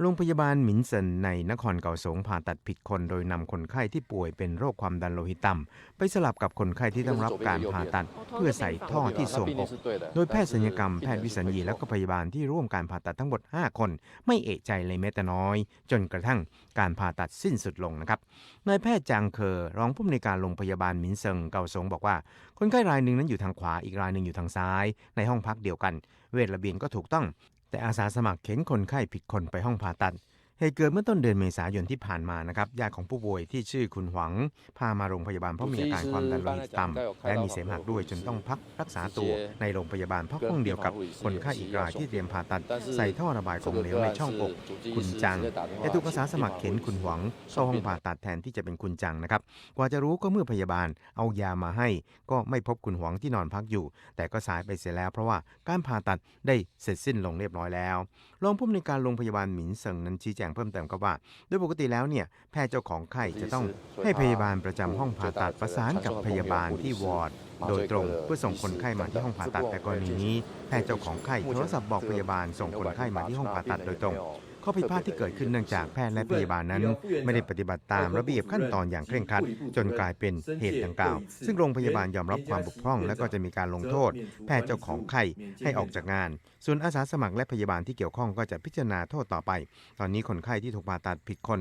โรงพยาบาลหมินเซินในนครเกาสงผ่าตัดผิดคนโดยนำคนไข้ที่ป่วยเป็นโรคความดันโลหิตต่ำไปสลับกับคนไข้ที่ต้องรับการผ่าตัด เพื่อใส่ท่อที่ทรวงอก โดยแพทย์ศัลยกรรมแพทย์วิสัญญีและก็พยาบาลที่ร่วมการผ่าตัดทั้งหมด 5 คน ไม่เอะใจเลยแม้แต่น้อย จนกระทั่งการผ่าตัดสิ้นสุดลงนะครับนายแพทย์จางเคอรองผู้อำนวยการโรงพยาบาลหมินเซิงเกาสงบอกว่า คนไข้รายหนึ่งนั้นอยู่ทางขวาอีกรายหนึ่งอยู่ทางซ้าย ในห้องพักเดียวกัน เวทระเบียนก็ถูกต้อง แต่อาสาสมัครเข็นคนไข้ผิดคนไปห้องผ่าตัด เหตุเกิดเมื่อต้นเดือนเมษายนที่ผ่านมานะครับญาติของผู้ป่วยที่ชื่อคุณหวัง พามาโรงพยาบาลเพราะมีอาการความดันโลหิตต่ำและมีเสมหะด้วยจนต้องพักรักษาตัวในโรงพยาบาลเพราะห้องเดียวกับคนไข้อีกรายที่เตรียมผ่าตัดใส่ท่อระบายของเหลวในช่องอกคุณจังแต่ถูกอาสาสมัครเข็นคุณหวังเข้าห้องผ่าตัดแทนที่จะเป็นคุณจังนะครับกว่าจะรู้ก็เมื่อพยาบาลเอายามาให้ ก็ไม่พบคุณหวังที่นอนพักอยู่ แต่ก็สายไปเสียแล้ว เพราะว่าการผ่าตัดได้เสร็จสิ้นลงเรียบร้อยแล้วรองผู้อำนวยการโรงพยาบาลหมินเซิงนั้นชี้แจงเพิ่มเติมก็ว่า โดยปกติแล้วเนี่ยแพทย์เจ้าของไข้จะต้องให้พยาบาลประจำห้องผ่าตัดประสานกับพยาบาลที่วอร์ดโดยตรงเพื่อส่งคนไข้มาที่ห้องผ่าตัดแต่กรณีนี้ แพทย์เจ้าของไข้โทรศัพท์บอกพยาบาลส่งคนไข้มาที่ห้องผ่าตัดโดยตรง ข้อผิดพลาดที่เกิดขึ้นเนื่องจากแพทย์และพยาบาลนั้น ไม่ได้ปฏิบัติตามระเบียบขั้นตอนอย่างเคร่งครัด จนกลายเป็นเหตุดังกล่าว ซึ่งโรงพยาบาลยอมรับความบกพร่อง และก็จะมีการลงโทษ แพทย์เจ้าของไข้ให้ออกจากงาน ส่วนอาสาสมัครและพยาบาลที่เกี่ยวข้องก็จะพิจารณาโทษต่อไป ตอนนี้คนไข้ที่ถูกผ่าตัดผิดคน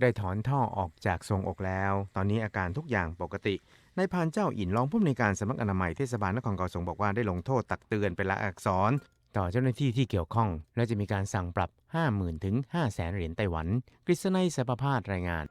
ได้ถอนท่อออกจากทรงอกแล้ว ตอนนี้อาการทุกอย่างปกตินายพานเจ้าอินรองผู้อำนวยการสำนักอนามัยเทศบาลนครเกาสงบอกว่าได้ลงโทษตักเตือนเป็นละอักษร ต่อเจ้าหน้าที่ที่เกี่ยวข้อง และจะมีการสั่งปรับ 50,000 ถึง 500,000 เหรียญไต้หวัน กฤษณัยสภพาดรายงาน